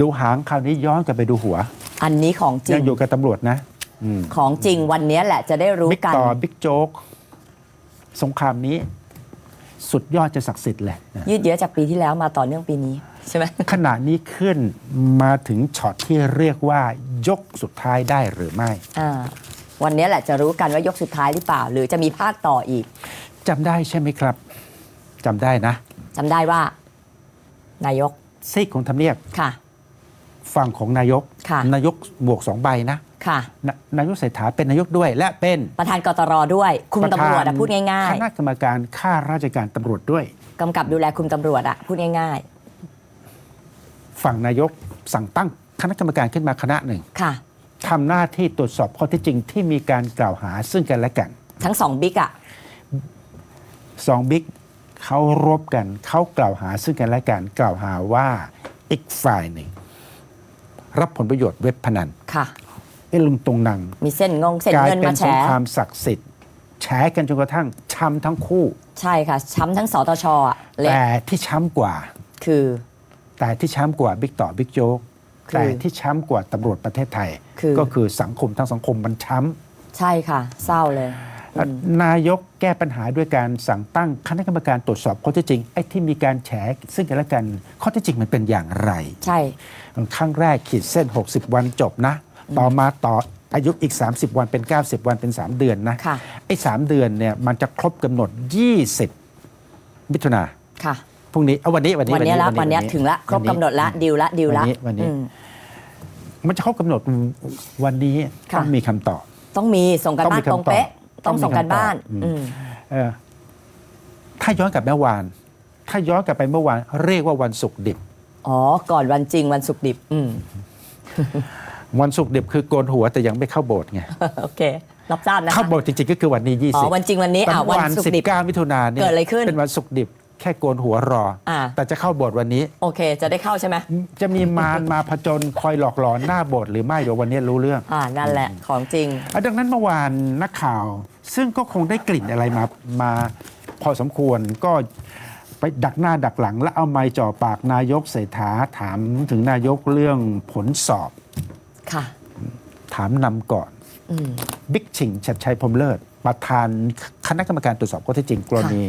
ดูหางคราวนี้ย้อนกลับไปดูหัว อันนี้ของจริยังง อยู่กับตำรวจนะอืมของจริงวันนี้แหละจะได้รู้บิ๊กกัน ต่อบิ๊กโจ๊กสงครามนี้ สุดยอดจะศักดิ์สิทธิ์แหละยืดเยื้อจากปีที่แล้วมาต่อเนื่องปีนี้ ใช่ไหม ขณะนี้ขึ้นมาถึงช็อตที่เรียกว่ายกสุดท้ายได้หรือไม่ อ่า วันนี้แหละจะรู้กันว่ายกสุดท้ายหรือเปล่า หรือจะมีภาคต่ออีกจำได้ใช่ไหมครับ จำได้นะ จำได้ว่า นายกซีกของทำเนียบค่ะ ฝั่งของนายกค่ะนายกบวกสองใบนะค่ะนนายกเศรษฐาเป็นนายกด้วย และเป็นประธานกตรด้วย คุมตำรวจอะพูดง่ายคณะกรรมการข้าราชการตำรวจด้วยๆกำกับดูแลคุมตำรวจอะพูดง่ายฝั่งนายกสั่งตั้งคณะกรรมการขึ้นมาคณะหนึ่งๆค่ะทำหน้าที่ตรวจสอบข้อเท็จจริงที่มีการกล่าวหาซึ่งกันและกัน ทั้งสองบิ๊กอะสองบิ๊กเขารบกันเขากล่าวหาซึ่งกันและกันกล่าวหาว่าอีกฝ่ายหนึ่ง รับผลประโยชน์เว็บพนันค่ะไอ้ลุงตรงนังมีเส้นงงเส้นกลายเงินเป็มานแฉสงครามศักดิ์สิทธิ์แฉกันจนกระทั่งช้ำทั้งคู่ ใช่ค่ะ ช้ำทั้งสตชอะเละแต่ที่ช้ำกว่า คือ แต่ที่ช้ำกว่าบิ๊กต่อบิ๊กโจ๊กคือ แต่ที่ช้ำกว่าตำรวจประเทศไทย คือก็คือสังคมทั้งสังคมมันช้ใช่ค่ะ เศร้าเลยำ นายกแก้ปัญหาด้วยการสั่งตั้งคณะกรรมการตรวจสอบข้อเท็จจริงไอ้ที่มีการแฉซึ่งกันและกันข้อเท็จจริงมันเป็นอย่างไร ใช่ครั้งแรกขีดเส้น 60 วันจบนะ ต่อมาต่ออายุอีก 30 วันเป็น 90 วันเป็น 3 เดือนนะค่ะไอ้3เดือนเนี่ยมันจะครบกำหนด 20 มิถุนาค่ะพรุ่งนี้เอาวันนี้วันนี้วันนี้ละวันนี้ถึงละครบกำหนดละดิวละดิวละวันนี้วันนี้อืมมันจะครบกำหนดวันนี้ค่ะต้องมีคำตอบ ต้องมีส่งกันต้องบ้ามีนตรงคำตอบเป๊ะ ต้ต้อองงมีส่งกันบ้านคำตอบอืมอืมเออถ้าย้อนกลับเมื่อวาน ถ้าย้อนกลับไปเมื่อวาน เรียกว่าวันศุกร์ดิบ อ๋อ ก่อนวันจริงวันศุกร์ดิบอืมวันศุกร์ดิบคือโกนหัวแต่ยังไม่เข้าโบสถ์ไงโอเครับทราบนะเข้าคะโบสถ์จริงๆก็คือวันนี้ 20อ๋อวันจริงวันนี้แต่อ่าวันวันศุกร์ดิบ19มิถุนายนเนี่ยเกิดอะไรขึ้นเป็นวันศุกร์ดิบ แค่โกนหัวรออาแต่จะเข้าโบสถ์วันนี้ โอเค จะได้เข้าใช่ไหมจะมีมารมาผจญคอยหลอกหลอนหน้าโบสถ์หรือไม่เดี๋ยววันนี้รู้เรื่องอ่านั่นแหละของจริงอะดังนั้นเมื่อวานนักข่าว ซึ่งก็คงได้กลิ่นอะไรมามาพอสมควรก็ไปดักหน้าดักหลัง แล้วเอาไม้จ่อปากนายกเศรษฐาถามถึงนายกเรื่องผลสอบค่ะ ถามนำก่อนอืมบิ๊กชิงชัดชัยพรหมเลิศ ประธานคณะกรรมการตรวจสอบข้อเท็จจริง กรณี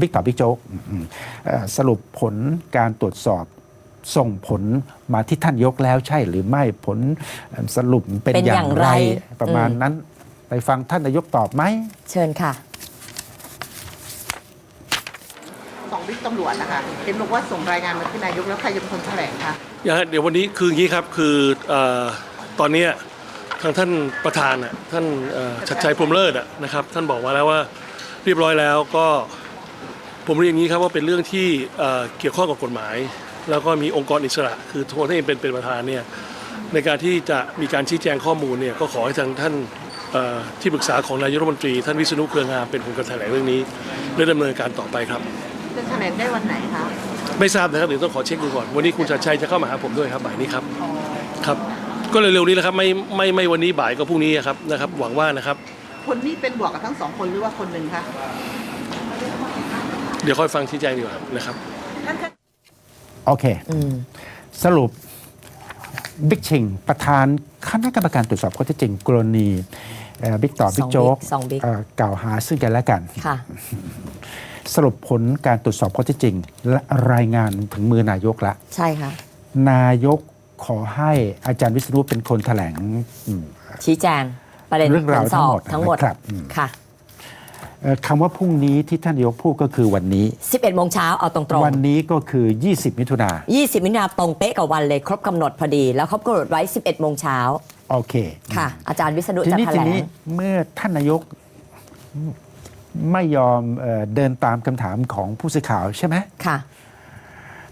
บิ๊กต่อบิ๊กโจ๊กอืมเอ่อสรุปผลการตรวจสอบส่งผลมาที่ท่านยกแล้วใช่หรือไม่ผลเอ่อสรุปเป็นเป็นออย่าย่างงไร ไร ประมาณอืมนั้นไปฟังท่านนายกตอบไหม เชิญค่ะ สองบิ๊กตำรวจนะคะเห็นบอกว่าส่งรายงานมาที่นายกแล้วใครจะเป็นคนแถลงคะอย่างนั้นเดี๋ยววันนี้คืออย่างนี้ครับคือเออตอนเนี้ย ทางท่านประธานน่ะท่านเอ่อชัดชัยพรหมเลิศอะนะครับท่านบอกมาแล้วว่าเรียบร้อยแล้วก็ผมเรียนอย่างนี้ครับว่าเป็นเรื่องที่เอ่อเกี่ยวข้องกับกฎหมาย แล้วก็มีองค์กรอิสระ คือทัวร์ที่เป็นเป็นประธานเนี่ยในการที่จะมีการชี้แจงข้อมูลเนี่ยก็ขอให้ทางท่านเอ่อที่ปรึกษาของนายกรัฐมนตรี ท่านวิษณุเครืองามเป็นคนกระแถลงเรื่องนี้และดำเนินการต่อไปครับจะแถลงได้วันไหนคะไม่ทราบนะครับเดี๋ยวต้องขอเช็คดูก่อนวันนี้คุณชัดชัยจะเข้ามาหาผมด้วยครับบ่ายนี้ครับครับ ก็เร็วๆนี้แหละครับไม่ไม่ไม่วันนี้บ่ายก็พรุ่งนี้ครับนะครับ หวังว่านะครับ คนนี้เป็นบวกกับทั้งสองคนหรือว่าคนหนึ่งคะเดี๋ยวค่อยฟังชี้แจงดีกว่านะครับท่านคะโอเคอืมสรุปบิ๊กชิงประธานคณะกรรมการตรวจสอบข้อเท็จจริงกรณีเอ่อบิ๊กต่อสองบิ๊กโจ๊กบิ๊กสองบิ๊กเอ่อกล่าวหาซึ่งกันและกัน ค่ะ สรุปผลการตรวจสอบข้อเท็จจริง และรายงานถึงมือนายกละ ใช่ค่ะ นายก ขอให้อาจารย์วิษณุเป็นคนแถลงอืมชี้แจงประเด็นเรื่องราวผลสอบทั้ทั้งงหหมมดดนะครับอืมค่ะ เอ่อคำว่าพรุ่งนี้ที่ท่านนายกพูดก็คือวันนี้ 11โมงเช้าเอาตรงวันนี้ก็คือ 20 มิถุนาๆ20มิถุนาตรงเป๊ะกับวันเลยครบกำหนดพอดี แล้วครบกำหนดไว้ 11โมงเช้าโอเค ค่ะ อาจารย์วิษณุทีจะนี้แถทีลงนี้เมื่อท่านนายกไม่ยอมเอ่อเดินตามคำถามของผู้สื่อข่าวใช่ไหมค่ะ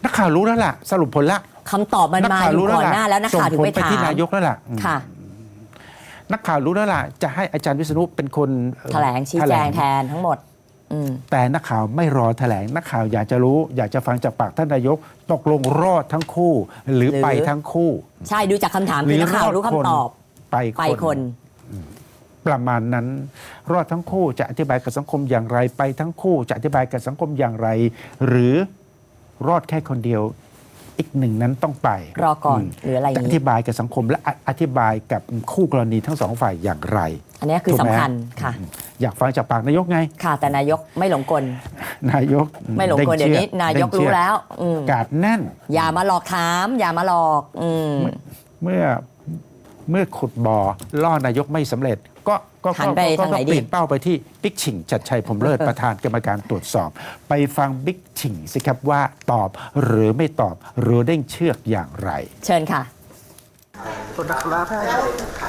นักข่าวรู้แล้วล่ะ สรุปผลละ คำตอบมันนัมาข่าวอยู่รู้ก่อนหน้าแล้วนักข่าวถึงส่ผลไปไปถาที่มนายกแล้วล่ะอืมค่ะ นักข่าวรู้แล้วล่ะ จะให้อาจารย์วิษณุเป็นคนเอ่อแถลงชี้แจงแทนทั้งหมดอืมแต่นักข่าวไม่รอแถลง นักข่าวอยากจะรู้ อยากจะฟังจากปากท่านนายก ตกลงรอดทั้งคู่ หรือหรือไปทั้งคู่ ใช่ดูจากคำถามคือนักข่าวรู้คำตอบไปไปคน ประมาณนั้น รอดทั้งคู่จะอธิบายกับสังคมอย่างไร ไปทั้งคู่จะอธิบายกับสังคมอย่างไร หรือรอดแค่คนเดียว อีกหนึ่งนั้นต้องไปรอก่อนมหรืออะไรอย่างจะนี้อธิบายกับสังคมและออธิบายกับคู่กรณีทั้งสองฝ่ายอย่างไร อันนี้คือถูกสำไหมคัญค่ะ อยากฟังจากปากนายกไง ค่ะแต่นายกไม่หลงกล นายกไม่หลงกลด้เดี๋ยวนี้ชือกนายกเด้งเชืรู้อกแล้วอืมกาดแน่น อย่ามาหลอกถาม อย่ามาหลอกอืมเมื่อเมื่อขุดบ่อล่อนายกไม่สำเร็จ ก็ก็หันก็ไปก็ทางไหนก็ดี เปลี่ยนเป้าไปที่บิ๊กชิงจัดชัยผมเลิศประธานกรรมการตรวจสอบ ไปฟังบิ๊กชิงสิครับว่าตอบหรือไม่ตอบหรือเด้งเชือกอย่างไร เชิญค่ะ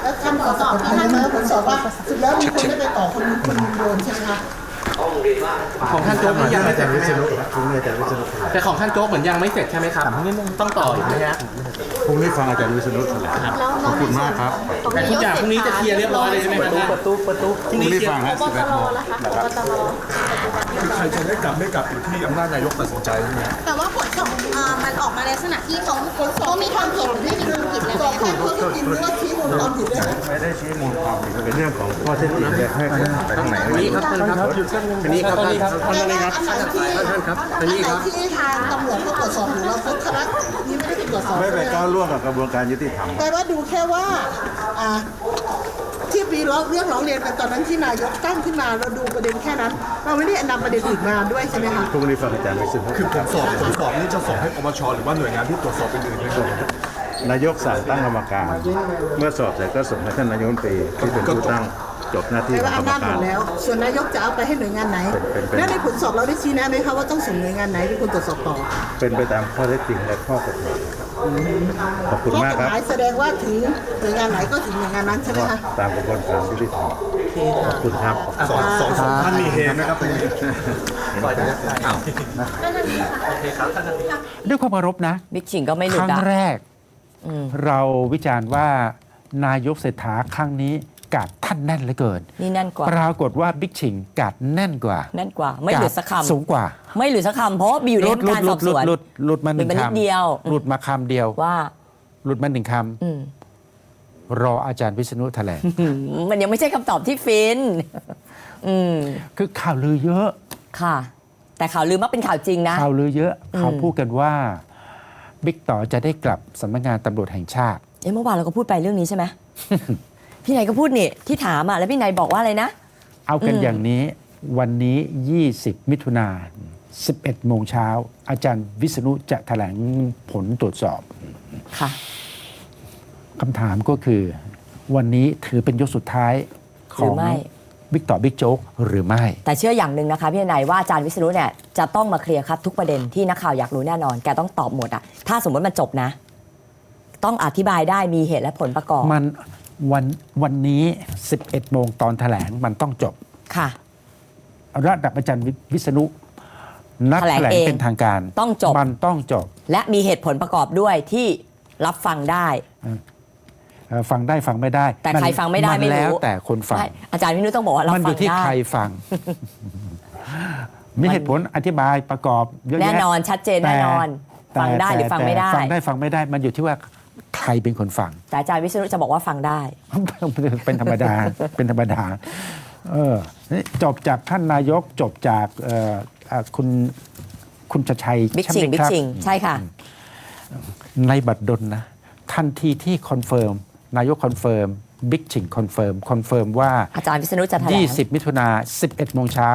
แล้วคำตอบสอบที่ท่านเมื่อผลสอบว่าสุดแล้วมีคนได้ไปต่อคนนู้นคนนี้โดนใช่ไหมคะ ของท่านโจ๊กนี่ยังไม่เสร็จวิษณุครับพรุ่งนี้อาจารย์วิษณุแถลงแต่ของท่านโจ๊กเหมือนยังไม่เสร็จใช่ไหมครับต้องต่ออีกไหมฮะพรุ่งนี้ฟังอาจารย์วิษณุแถลงขอบคุณมากครับแต่ทุกอย่างพรุ่งนี้จะเคลียร์เรียบร้อยเลยใช่ไหมครับประตูประตูพพรุ่รุ่งงนี้นี้เคลียฟังร์ฮะสิบเอ็ดโมงนะครับใครจะได้กลับไม่กลับอยู่ที่อำนาจนายกตัดสินใจใช่ไหมแต่ว่าผลของเอ่อมันออกมาในลักษณะที่เขาเขามีความผิดไม่มีความผิดแล้วสอบไงข้อเท็จจริงหรือว่าชี้มูลความผิดด้วยนะ ไม่ได้ชี้มูลความผิดเป็นเรื่องของข้อเท็จจริงเลยให้ไปทางไหนนี่ครับท่านครับอันนี้ครับท่านครับแต่าอันไหนที่ท่านครับอัอันนี้ครับที่ทางตำรวจเขาตรวจสอบหรือเราพุทธรักนี่ไม่ได้ไปตรวจสอบไม่ไปก้าวล่วงกับกระบวนการยุติธรรมแต่ว่าดูแค่ว่าอ่าที่มีร้องเรื่องร้องเรียนกันตอนนั้นที่นายกตั้งขึ้นมาเราดูประเด็นแค่นั้น เราไม่ได้นำประเด็นอื่นมาด้วยใช่ไหมคะพรุ่งนี้ฟังอาจารย์วิษณุคือผมสอบผมสอบนี่จะส่งให้ปปชหรือว่าหน่วยงานที่ตรวจสอบอื่นไหมครับ นายกสั่งตั้งกรรมการ เมื่อสอบเสร็จก็ส่งให้ท่านนายกรัฐมนตรีที่เป็นผู้ตั้งจบหน้าที่แต่ขอว่างกรรมอำนาจหมการ ดแล้ว ส่วนนายกจะเอาไปให้หน่วยงานไหนเป็นเป็น แล้วในผลสอบเราได้ชี้แนะไหมคะว่าต้องส่งหน่วยงานไหนเป็นคนตรวจสอบต่อเป็นไปตามข้อเท็จจริงและข้อกฎหมายขอบคุณข้อมากกฎครับหมายแสดงว่าถึงหน่วยงานไหนก็ถึงหน่วยงานนั้นใช่ไหมคะตามกระบวนการยุติธรรมโอเคขค่ะอบคุณครับ สองสองสองท่านมีเฮไหมครับตรงนี้ด้วยความเคารพนะ บิ๊กชิงก็ไม่หคลุดรั้งอะแรกอืม เราวิจารณ์ว่านายกเศรษฐาครั้งนี้กาดท่านแน่นเหลือเกิน นี่แน่นกว่า ปรากฏว่าบิ๊กชิงกาดแน่นกว่า แน่นกว่า ไม่หลุดสักาดสูงคำกว่า ไม่หลุดสักคำเพราะว่าอยู่ในหลุดหลุกาดรหสลุอบดหสลุวดนหลุดหลุดมาหนึ่งหลุดมานิดคำเดียวหลุดมาคำเดียวว่าหลุดมาหนึ่งคอืมำรออาจารย์วิษณุแถลงอืมมันยังไม่ใช่คำตอบที่ฟินอืมคือข่าวลือเยอะค่ะ แต่ข่าวลืมว่าเป็นข่าวจริงนะข่าวลือเยอะอืมเขาพูดกันว่า บิ๊กต่อจะได้กลับสำนักงานตำรวจแห่งชาติ เอ้เมื่อวานเราก็พูดไปเรื่องนี้ใช่ไหม พี่นายก็พูดนี่ที่ถามอะแล้วพี่นายบอกว่าอะไรนะ เอากันอืมอย่างนี้วันนี้ 20 มิถุนา11 โมงเช้า อาจารย์วิษณุจะแถลงผลตรวจสอบค่ะคำถามก็คือ วันนี้ถือเป็นยกสุดท้ายขหรือองไม่ บิ๊กต่อบิ๊กโจ๊กหรือไม่ แต่เชื่ออย่างหนึ่งนะคะพี่นายว่าอาจารย์วิษณุเนี่ยจะต้องมาเคลียร์ครับทุกประเด็นที่นักข่าวอยากรู้แน่นอนแกต้องตอบหมดอะถ้าสมมติมันจบนะ ต้องอธิบายได้มีเหตุและผลประกอบ มันวันวันนี้ 11 โมงตอนแถลงมันต้องจบค่ะ ระดับอาจารย์วิษณุนัดแถลงแถลงเองเป็นทางการ ต้องจบ มันต้องจบ และมีเหตุผลประกอบด้วยที่รับฟังได้เอ่อ ฟังได้ฟังไม่ได้แต่ใครฟังไม่ได้นไม่รู้แล้วแต่คนฟังไม่อาจารย์วิษณุต้องบอกว่ารับมันอฟัยู่งที่ได้ใครฟัง มีเหตุผลอธิบายประกอบเยอะแยะแน่นอนชัดเจนแน่นอนแต่ฟังได้หรือแต่ฟังไม่ได้แต่ฟังได้ฟังไม่ได้มันอยู่ที่ว่าใครเป็นคนฟัง แต่อาจารย์วิษณุจะบอกว่าฟังได้ เป็นธรรมดาเป็นธรรมดาเออนี่จบจากท่านนายกจบจากเอ่อเอ่อคุณคุณชัดชัยบิ๊กใช่ชิงไหมบิ๊คกรับชิงใช่ค่ะ ในบัตรดลนะทันทีที่คอนเฟิร์ม นายกคอนเฟิร์มบิ๊กชิงคอนเฟิร์มคอนเฟิร์มว่าอาจารย์วิษณุจะแถลง 20 มิถุนา 11 โมงเช้า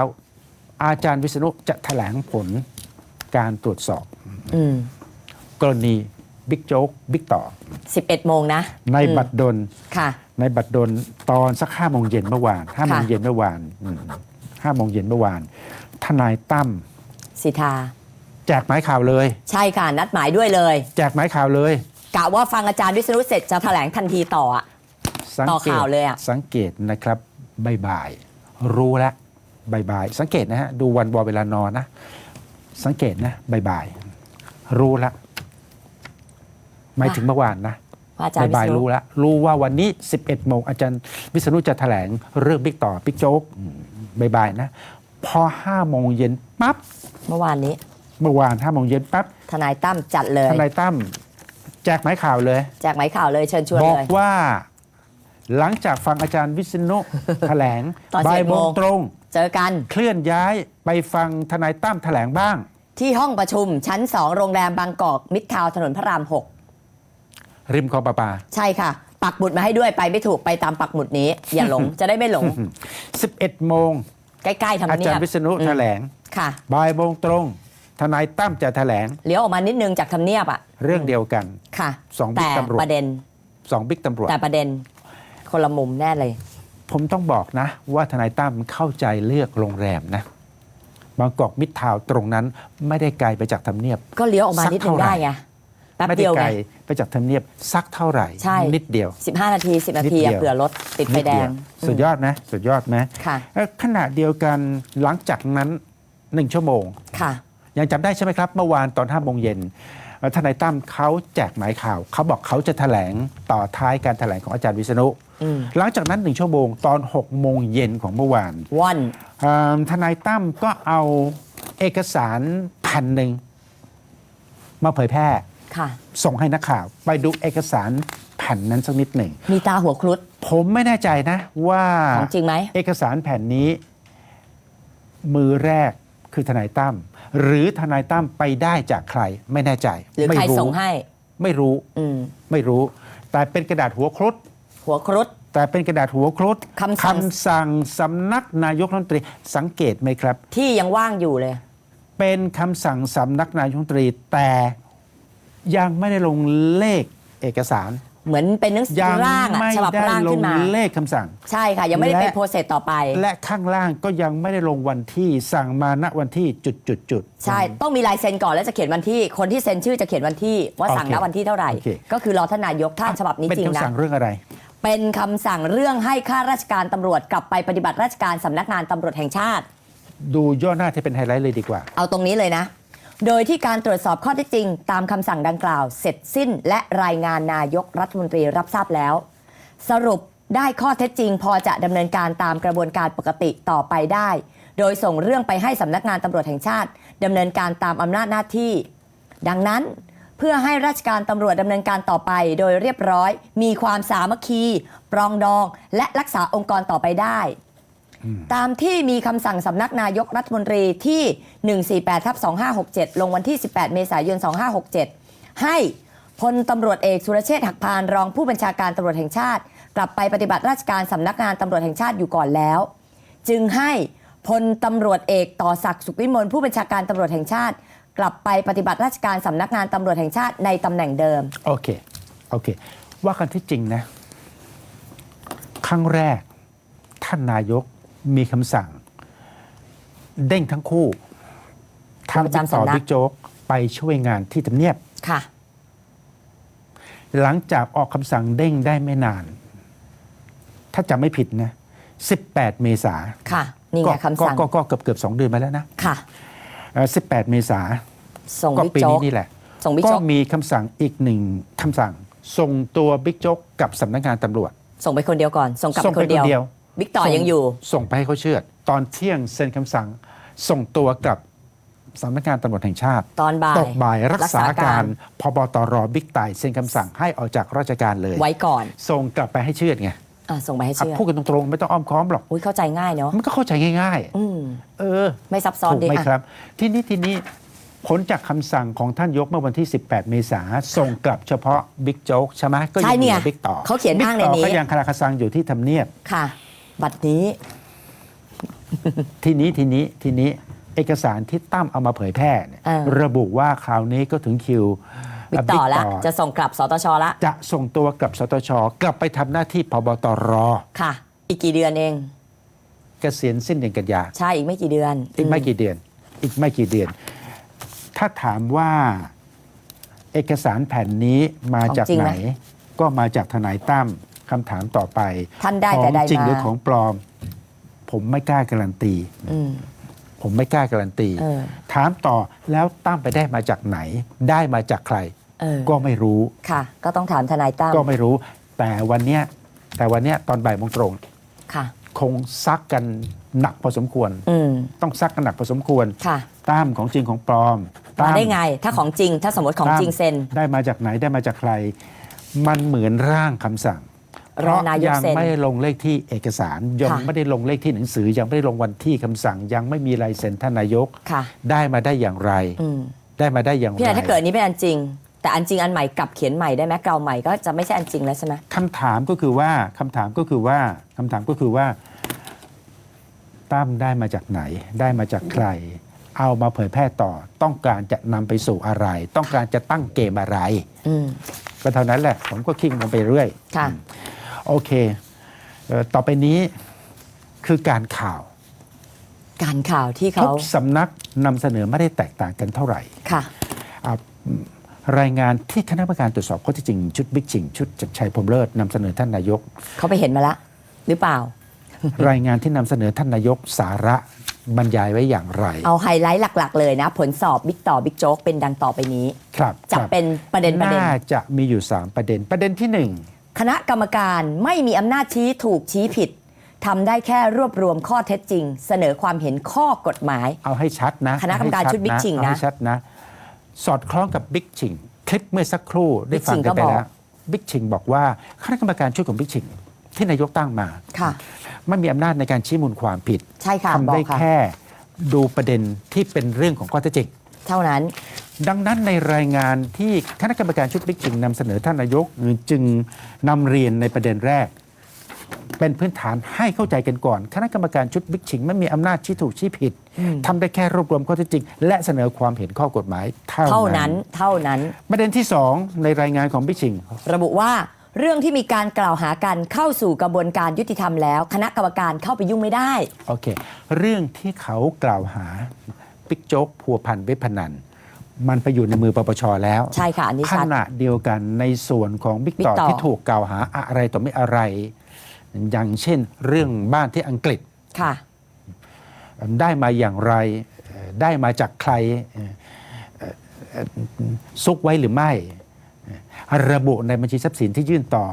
อาจารย์วิษณุจะแถลงผลการตรวจสอบอืมกรณีบิ๊กโจ๊กบิ๊กต่อ 11 โมงนะ ในอืมบัตรดลค่ะ ในบัตรดลตอนสักห้าโมงเย็นเมื่อวานห้าโมงค่ะเย็นเมื่อวานอืมห้าโมงเย็นเมื่อวาน ทนายตั้มสิทธาแจกหมายข่าวเลย ใช่ค่ะ นัดหมายด้วยเลย แจกหมายข่าวเลย กะว่าฟังอาจารย์วิษณุเสร็จจะแถลงทันทีต่ออะ สังต่อเกตข่าวเลยอะ สังเกตนะครับบ่ายๆรู้แล้วบ่ายๆสังเกตนะฮะดูวันวอเวลานอนนะ สังเกตนะบ่ายๆรู้แล้วหมายถึงเมื่อวานนะว่าอาจารย์วิบ่ายษๆณุรู้แล้วรู้ว่าวันนี้ 11โมงอาจารย์วิษณุจะแถลงเรื่องบิ๊กต่อบิ๊กโจ๊กอืมบ่ายๆนะ พอ5โมงเย็นปั๊บเมื่อวานนี้ เมื่อวาน5โมงเย็นปั๊บ ทนายตั้มจัดเลย ทนายตั้ม แจกหมายข่าวเลย แจกหมายข่าวเลยเชิญชวนบอกเลย ว่า หลังจากฟังอาจารย์วิษณุ แถลงตอนบ่าย11โมงโมงตรง เจอกันเคลื่อนย้ายไปฟังทนายตั้มแถลงบ้าง ที่ห้องประชุมชั้น 2 โรงแรมบางกอกมิตรทาวน์ถนนพระราม ริมคลองประปา 6 ใช่ค่ะ ปักหมุดมาให้ด้วยไปไม่ถูกไปตามปักหมุดนี้ อย่าหลง จะได้ไม่หลง 11 โมง ใกล้ๆทำอาเนีจารยบย์วิษณุอืมแถลง ค่ะ บ่ายโมงตรง ทนายตั้มจะแถลงเลี้ยวออกมานิดนึงจากทำเนียบอะเรื่องเดียวกันค่ะสองบิ๊แต่กตำรวจประเด็นสองบิ๊กตำรวจแต่ประเด็นคนละมุมแน่เลย ผมต้องบอกนะ ว่าทนายตั้มเข้าใจเลือกโรงแรมนะบางกอกมิตรทาวน์ตรงนั้นไม่ได้ไกลไปจากทำเนียบ ก็เลี้ยวออกมานิดนึงได้ไงแป๊บไม่ได้เดียวไกไงลไปจากทำเนียบสักเท่าไหร่ใช่นิดเดียว 15 นาที 10 นาทีนิดอะเดียวเผื่อรถติดไฟนิแดเยวงสุดยอดนะ สุดยอดไหมค่ะเอ่อขณะเดียวกันหลังจากนั้นหนึ่งชั่วโมงค่ะ ยังจำได้ใช่ไหมครับ เมื่อวานตอน5โมงเย็นเอ่อทนายตั้มเขาแจกหมายข่าว เขาบอกเขาจะแถลงต่อท้ายการแถลงของอาจารย์วิษณุอืมหลังจากนั้นหนึ่งชั่วโมงตอน6โมงเย็นของเมื่อวานว่อนเอ่อทนายตั้มก็เอาเอกสารแผ่นหนึ่งมาเผยแพร่ค่ะส่งให้นักข่าว ไปดูเอกสารแผ่นนั้นสักนิดหนึ่ง มีตาหัวครุฑผมไม่แน่ใจนะ ว่าของจริงไหมเอกสารแผ่นนี้ มือแรก คือทนายตั้มหรือทนายตั้มไปได้จากใครไม่แน่ใจหรือไม่ใครรู้ส่งให้ ไม่รู้อืมไม่รู้ แต่เป็นกระดาษหัวครุฑหัวครุฑ แต่เป็นกระดาษหัวครุฑคำสั่ง สั่งสำนักนายกรัฐมนตรีสังเกตไหมครับ ที่ยังว่างอยู่เลย เป็นคำสั่งสำนักนายกรัฐมนตรีแต่ยังไม่ได้ลงเลขเอกสาร เหมือนเป็นหนังสือยัร่างอะไม่ฉบับได้ร่างลขึ้งนมา เลขคำสั่ง ใช่ค่ะ ยังไม่ได้เป็นและโปรเซสต่อไป และข้างล่างก็ยังไม่ได้ลงวันที่สั่งมาณวันที่จุดจุดจุด ใช่ ต้องมีลายเซ็นก่อนแล้วจะเขียนวันที่ คนที่เซ็นชื่อจะเขียนวันที่ว่าสั่งโอเคณวันที่เท่าไหร่ โอเค ก็คือรอท่านนายกถ้าฉบับนี้เป็นจริงคำนะ สั่งเรื่องอะไร เป็นคำสั่งเรื่องให้ข้าราชการตำรวจกลับไปปฏิบัติราชการสำนักงานตำรวจแห่งชาติ ดูย่อหน้าที่เป็นไฮไลท์เลยดีกว่า เอาตรงนี้เลยนะ โดยที่การตรวจสอบข้อเท็จจริง ตามคำสั่งดังกล่าว เสร็จสิ้น และรายงานนายกรัฐมนตรีรับทราบแล้ว สรุปได้ข้อเท็จจริง พอจะดำเนินการตามกระบวนการปกติต่อไปได้ โดยส่งเรื่องไปให้สำนักงานตำรวจแห่งชาติดำเนินการตามอำนาจหน้าที่ ดังนั้นเพื่อให้ราชการตำรวจดำเนินการต่อไป โดยเรียบร้อย มีความสามัคคี ปรองดอง และรักษาองค์กรต่อไปได้ ตามที่มีคำสั่งสำนักนายกรัฐมนตรีที่ 148ทับ2567 ลงวันที่ 18 เมษายน 2567 ให้พลตำรวจเอกสุรเชษฐ์หักพานรองผู้บัญชาการตำรวจแห่งชาติ กลับไปปฏิบัติราชการสำนักงานตำรวจแห่งชาติอยู่ก่อนแล้ว จึงให้พลตำรวจเอกต่อศักดิ์สุขวิมลผู้บัญชาการตำรวจแห่งชาติ กลับไปปฏิบัติราชการสำนักงานตำรวจแห่งชาติในตำแหน่งเดิมโอเคโอเค ว่ากันที่จริงนะครั้งแรกท่านนายก มีคำสั่ง เด้งทั้งคู่ทั้งประบิ๊กจำต่อสำนักบิ๊กโจ๊กไปช่วยงานที่ทำเนียบค่ะ หลังจากออกคำสั่งเด้งได้ไม่นาน ถ้าจำไม่ผิดนะ 18 เมษาค่ะ นี่ก็ไงคำสั่งก็ก็เกือบเกือบสองเดือนมาแล้วนะ ค่ะเอ่อ18 เมษาส่งก็บิ๊กปีโจ๊นี้กนี่แหละส่งบิ๊กก็โจ๊กมีคำสั่งอีกหนึ่งคำสั่ง ส่งตัวบิ๊กโจ๊กกับสำนักงานตำรวจ ส่งไปคนเดียวก่อน ส่งกลับส่งไปไปคนเดียวคนเดียว บิ๊กต่อส่ยังอยู่ ส่งไปให้เขาเชื่อด ตอนเที่ยงเซ็นคำสั่ง ส่งตัวกลับสำนักงานตำรวจแห่งชาติตอนบ่ายตกบ่ายรักษารักษาการการพบตรบิ๊กไต่เซ็นคำสั่งให้ออกจากราชการเลย ไว้ก่อนส่งกลับไปให้เชื่อดไงอะส่งไปให้อะเชื่อพูดกันตรงๆไม่ต้องอ้อมค้อมหรอก อุ้ยเข้าใจง่ายเนาะมันก็เข้าใจง่ายอืมๆ เออไม่ซับซ้อนถูกดีไหมอะ ครับ ทีนี้ทีนี้ผลจากคำสั่งของท่านยกเมื่อวันที่ 18 เมษาส่งกลับเฉพาะบิ๊กโจ๊กใช่ไหมก็ใช่ยังเนี่มียบิ๊กต่อเขาเขียนอ้างในนี้ บิ๊กต่อก็ยังคาราคาซังอยู่ที่ทำเนียบ ค่ะ บัตรนี้ ทีนี้ทีนี้ทีนี้เอกสารที่ตั้มเอามาเผยแพร่เนี่ยเออ ระบุว่าคราวนี้ก็ถึงคิวบิ๊กต่อแล้วจะส่งกลับสตชละจะส่งตัวกลับสตชกลับไปทำหน้าที่พบตรค่ะ อีกกี่เดือนเอง เกษียณสิ้นเดือนกันยา ใช่อีกไม่กี่เดือนอีกไม่กี่เดือน อีกไม่กี่เดือน ถ้าถามว่าเอกสารแผ่นนี้มาจากของจริงไหไหนมก็มาจากทนายตั้ม คำถามต่อไปท่านได้ขแต่องใดจริงมา หรือของปลอม ผมไม่กล้าการันตี อืม ผมไม่กล้าการันตี เออ ถามต่อแล้วตั้มไปได้มาจากไหน ได้มาจากใคร เออก็ไม่รู้ ค่ะ ก็ต้องถามทนายตั้มก็ไม่รู้ แต่วันเนี้ยแต่วันเนี้ยตอนบ่ายโมงตรง ค่ะ คงซักกันหนักพอสมควร อืมต้องซักกันหนักพอสมควรค่ะตั้มของจริงของปลอมมาตั้ ได้ไง ถ้าของจริงถ้าสมมติของจริงเซ็น ได้มาจากไหนได้มาจากใคร มันเหมือนร่างคำสั่ง เพรอราะนายกยังเซ็นไม่ได้ลงเลขที่เอกสาร ยังค่ะไม่ได้ลงเลขที่หนังสือ ยังไม่ได้ลงวันที่คำสั่ง ยังไม่มีลายเซ็นท่านนายกค่ะได้มาได้อย่างไรอืมได้มาได้อย่างไรพี่นายถ้าเกิดอันนี้เป็นอันจริง แต่อันจริงอันใหม่กลับเขียนใหม่ได้ไหมเกลาใหม่ก็จะไม่ใช่อันจริงแล้วใช่ไหมคำถามก็คือว่าคำถามก็คือว่าคำถามก็คือว่าตั้มได้มาจากไหน ได้มาจากใคร เอามาเผยแพร่ต่อ ต้องการจะนำไปสู่อะไร ต้องการจะตั้งเกมอะไรอืมก็เท่านั้นแหละ ผมก็คิงมันไปเรื่อยค่ะ โอเคเอ่อต่อไปนี้คือการข่าวการข่าวที่ทุเขากสำนักนำเสนอไม่ได้แตกต่างกันเท่าไหร่ ค่ะ อะรายงานที่คณะกรรมการตรวจสอบข้อเที่จริง ชุดบิ๊กจิง ชุดจัดชัยพรหมเลิศนำเสนอท่านนายก เขาไปเห็นมาละ หรือเปล่า รายงานที่นำเสนอท่านนายกสาระบรรยายไว้อย่างไรเอาไฮไลท์หลัก ๆ เลยนะ ผลสอบบิ๊กต่อบิ๊กโจ๊กเป็นดังต่อไปนี้ ครับจะครับเป็นประเด็นประเด็น น่าจะมีอยู่ 3 ประเด็นประเด็นที่ คณะกรรมการไม่มีอำนาจชี้ถูกชี้ผิดทำได้แค่รวบรวมข้อเท็จจริง เสนอความเห็นข้อกฎหมาย1เอาให้ชัดนะคณะกรรมการเอให้ชุดบิ๊กจิงนะเอาให้ชัดนะ สอดคล้องกับบิ๊กชิงคลิปเมื่อสักครู่ได้ฟังกันไปบิ๊กชิงก็บอกแล้วบิ๊กชิงบอกว่าคณะกรรมการชุดของบิ๊กชิงที่นายกตั้งมาค่ะไม่มีอำนาจในการชี้มูลความผิดใช่ค่ะทำบอได้กค่ะแค่ดูประเด็นที่เป็นเรื่องของข้อเท็จจริง เท่านั้น ดังนั้นในรายงานที่คณะกรรมการชุดบิ๊กจิงนำเสนอท่านนายกจึงนำเรียนในประเด็นแรก เป็นพื้นฐานให้เข้าใจกันก่อน คณะกรรมการชุดบิ๊กชิงไม่มีอำนาจชี้ถูกชี้ผิดทำได้แค่รวบรวมข้อเท็จจริง และเสนอความเห็นข้อกฎหมายเท่าเท่านั้นั้น นเท่านั้น ประเด็นที่สองในรายงานของบิ๊กชิง ระบุว่าเรื่องที่มีการกล่าวหากันเข้าสู่กระบวนการยุติธรรมแล้ว คณะกรรมการเข้าไปยุ่งไม่ได้ โอเค เรื่องที่เขากล่าวหาบิ๊กโจ๊กพัวพันเว็บพนัน มันไปอยู่ในมือปปชแล้วใช่ค่ะอันนี้ขชัด ณะเดียวกันในส่วนของบิ๊กบิ๊กต่อต่อ ที่ถูกกล่าวหาอะไรต่อไม่อะไร อย่างเช่นเรื่องบ้านที่อังกฤษ ค่ะ ได้มาอย่างไรเอ่อได้มาจากใครเอ่อเอ่อเอ่อซุกไว้หรือไม่เอ่อระบุในบัญชีทรัพย์สินที่ยื่นต่อ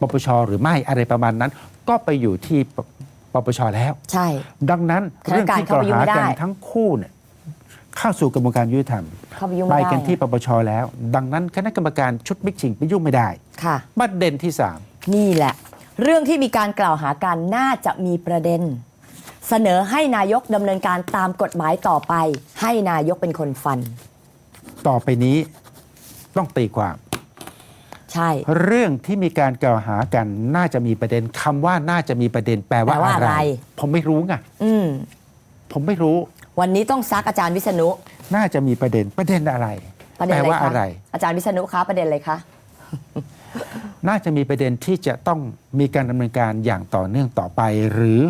ปปชหรือไม่อะไรประมาณนั้น ก็ไปอยู่ที่ปปปชแล้ว ใช่ดังนั้นคณะกรรมการเรื่องที่กล่าวหาเข้าไปยุ่งไม่กันได้ทั้งคู่เนี่ย เข้าสู่กระบวนการยุติธรรมเข้าไปยุ่งไปไม่ได้กันที่ปปชแล้ว ดังนั้นคณะกรรมการชุดบิ๊กชิงไปยุ่งไม่ได้ค่ะประเด็นที่สามนี่แหละ เรื่องที่มีการกล่าวหากันน่าจะมีประเด็น เสนอให้นายกดำเนินการตามกฎหมายต่อไป ให้นายกเป็นคนฟัน ต่อไปนี้ต้องตีความใช่เรื่องที่มีการกล่าวหากันน่าจะมีประเด็นคำว่าน่าจะมีประเด็นแปลว่าแปลว่าอะอะไรไร ผมไม่รู้ไงอืมผมไม่รู้ วันนี้ต้องซักอาจารย์วิษณุน่าจะมีประเด็นประเด็นอะไรประเด็นแปลอะไรว่าคะอะไร อาจารย์วิษณุคะประเด็นอะไรคะ น่าจะมีประเด็นที่จะต้องมีการดำเนินการอย่างต่อเนื่องต่อไป หรือ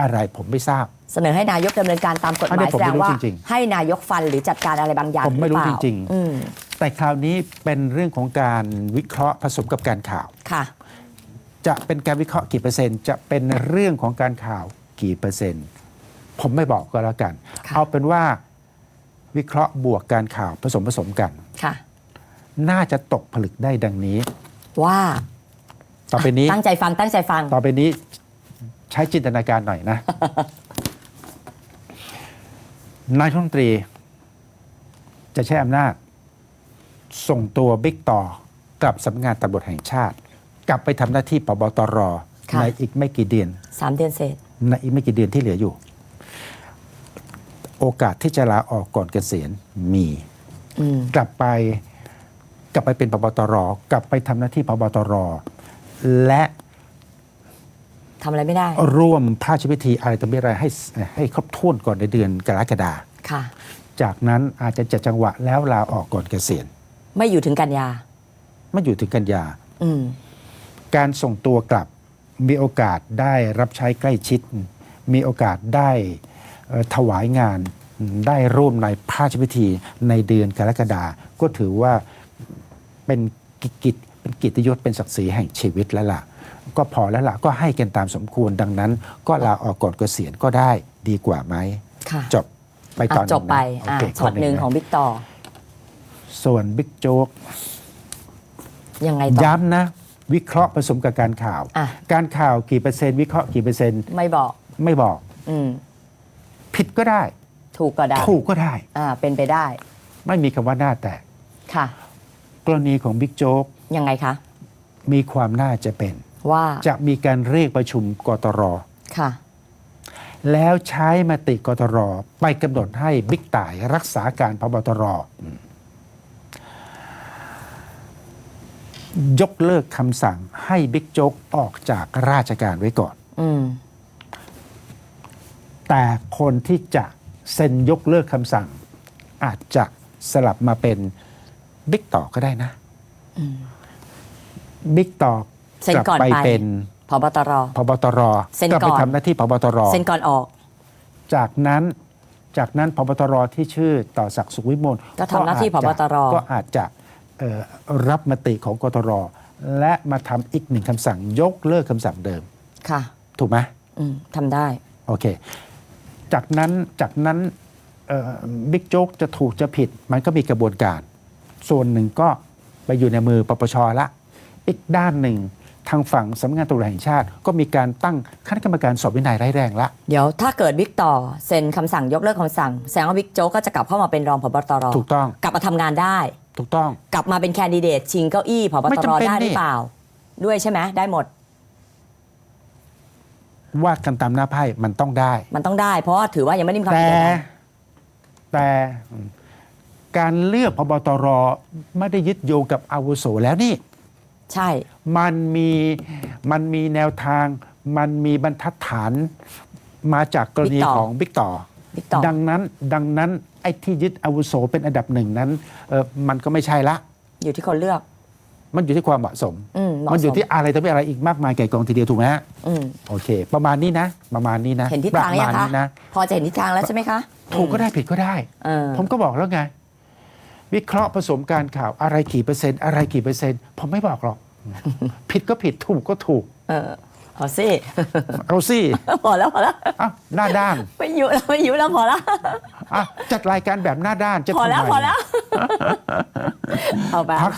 อะไรผมไม่ทราบ เสนอให้นายกดำเนินการตามกฎหอันนี้มายผมแสดไม่งรู้ว่าจริงๆให้นายกฟันหรือจัดการอะไรบางอย่างผมไม่รู้หอเปล่าจริงๆอืมแต่คราวนี้เป็นเรื่องของการวิเคราะห์ผสมกับการข่าวค่ะ จะเป็นการวิเคราะห์กี่เปอร์เซ็นต์ จะเป็นเรื่องของการข่าวกี่เปอร์เซ็นต์ ผมไม่บอกก็แล้วกันค่ะ เอาเป็นว่าวิเคราะห์บวกการข่าวผสมผสมกันค่ะ น่าจะตกผลึกได้ดังนี้ ว่า ต่อไปนี้ ตั้งใจฟังตั้งใจฟัง ต่อไปนี้ใช้จินตนาการหน่อยนะ นายกรัฐมนตรี จะใช้อำนาจ ส่งตัวบิ๊กต่อกลับสำนักงานตำรวจแห่งชาติ กลับไปทำหน้าที่ปบตรค่ะในอีกไม่กี่เดือนสามเดือนเศษในอีกไม่กี่เดือนที่เหลืออยู่ โอกาสที่จะลาออกก่อนเกษียณมีอืมกลับไปกลับไปเป็นปบตรกลับไปทำหน้าที่ปบตรและทำอะไรไม่ได้ ร่วมพระราชพิธีอะไรต่อมีอะไรให้ให้ครบถ้วนก่อนในเดือนกรกฎาค่ะ จากนั้นอาจจะจัดจังหวะแล้วลาออกก่อนเกษียณไม่อยู่ถึงกันยา ไม่อยู่ถึงกันยา อืม การส่งตัวกลับมีโอกาสได้รับใช้ใกล้ชิด มีโอกาสได้เอ่อ ถวายงานได้ร่วมในพระราชพิธีในเดือนกรกฎาก็ถือว่าเป็นกิจเป็นกิจยศเป็นศักดิ์ศรีแห่งชีวิตแล้วล่ะ ก็พอแล้วล่ะ ก็ให้กันตามสมควรดังนั้น ก็ลาออกก่อนเกษียณก็ได้ดีกว่าไหมค่ะจบไปตอนอะจบไปนะอะโเคช็อตหนึ่งะของบิ๊กต่อ ส่วนบิ๊กโจ๊กยังไงต่อย้ำนะ วิเคราะห์ผสมกับการข่าวอะการข่าวกี่เปอร์เซ็นต์วิเคราะห์กี่เปอร์เซ็นต์ไม่บอกไม่บอก อืม ผิดก็ได้ ถูกก็ได้ถูกก็ได้อ่าเป็นไปได้ ไม่มีคำว่าหน้าแตก ค่ะ กรณีของบิ๊กโจ๊กยังไงคะ มีความน่าจะเป็น ว่า จะมีการเรียกประชุมกตร ค่ะ แล้วใช้มติกตร ไปกำหนดให้บิ๊กต่ายรักษาการพบตรอืมยกเลิกคำสั่งให้บิ๊กโจ๊กออกจากราชการไว้ก่อน อืม แต่คนที่จะเซ็นยกเลิกคำสั่ง อาจจะสลับมาเป็นบิ๊กต่อก็ได้นะบิ๊กต่อเซ็นกลับก่อนไปไปเป็นพบตรพบตรเซ็นก็ก่ไปอนทำหน้าที่พบตรเซ็นก่อนออก จากนั้นจากนั้นพบตรที่ชื่อต่อศักดิ์สุขวิมลก็ทำหน้าที่อจจะผบตรก็อาจจะเอ่อรับมติของกตรและมาทำอีกหนึ่งคำสั่งยกเลิกคำสั่งเดิม ค่ะ ถูกไหมอืมทำได้ โอเค จากนั้นจากนั้นเอ่อบิ๊กโจ๊กจะถูกจะผิด มันก็มีกระบวนการ ส่วนหนึ่งก็ไปอยู่ในมือปปชละ อีกด้านหนึ่งทางฝั่งสำนักงานตำรวจแห่งชาติ ก็มีการตั้งคณะกรรมการสอบวินัยร้ายแรงละ เดี๋ยวถ้าเกิดบิ๊กต่อเซ็นคำสั่งยกเลิกคำสั่งแสดงว่าบิ๊กโจ๊กก็จะกลับเข้ามาเป็นรองพบตรถูกต้องกลับมาทำงานได้ ถูกต้องกลับมาเป็นแคนดิเดตชิงเก้าอี้พบไม่ตจำรเป็นได้หรือนี่เปล่า ด้วยใช่ไหมได้หมด ว่ากันตามหน้าไพ่มันต้องได้ มันต้องได้ เพราะว่าถือว่ายังไม่ได้มีความแต่ผิดอะไรแต่การเลือกพบตรไม่ได้ยึดโยงกับอาวุโสแล้วนี่ ใช่ มันมีมันมีแนวทาง มันมีบรรทัดฐานมาจากกรณีบิ๊กต่อของบิ๊กต่อ บิ๊กต่อ ดังนั้นดังนั้นไอ้ที่ยึดอาวุโสเป็นอันดับหนึ่งนั้นเออมันก็ไม่ใช่ละ อยู่ที่คนเลือก มันอยู่ที่ความเหมาะสม อืมเหมาะมันอยู่สมที่อะไรต่อมีอะไรอีกมากมายแก่กองทีเดียวถูกไหมฮะอืมโอเค ประมาณนี้นะ ประมาณนี้นะเห็นทิศประทางหรือยัมางณคะนี้นะพอจะเห็นทิศทางแล้วใช่ไหมคะถูกก็ได้ผิดก็ได้ เออผมก็บอกแล้วไง วิเคราะห์ผสมการข่าวอะไรกี่เปอร์เซ็นต์อะไรกี่เปอร์เซ็นต์ผมไม่บอกหรอก ผิดก็ผิดถูกก็ถูก เออเอาสิ เอาสิพอแล้วพอแล้วอะหน้าด้านไม่อยู่แล้วไม่อยู่แล้วพอแล้ว อะจัดรายการแบบหน้าด้านจะพอแล้วทำไม พอแล้ว เอาไปพัก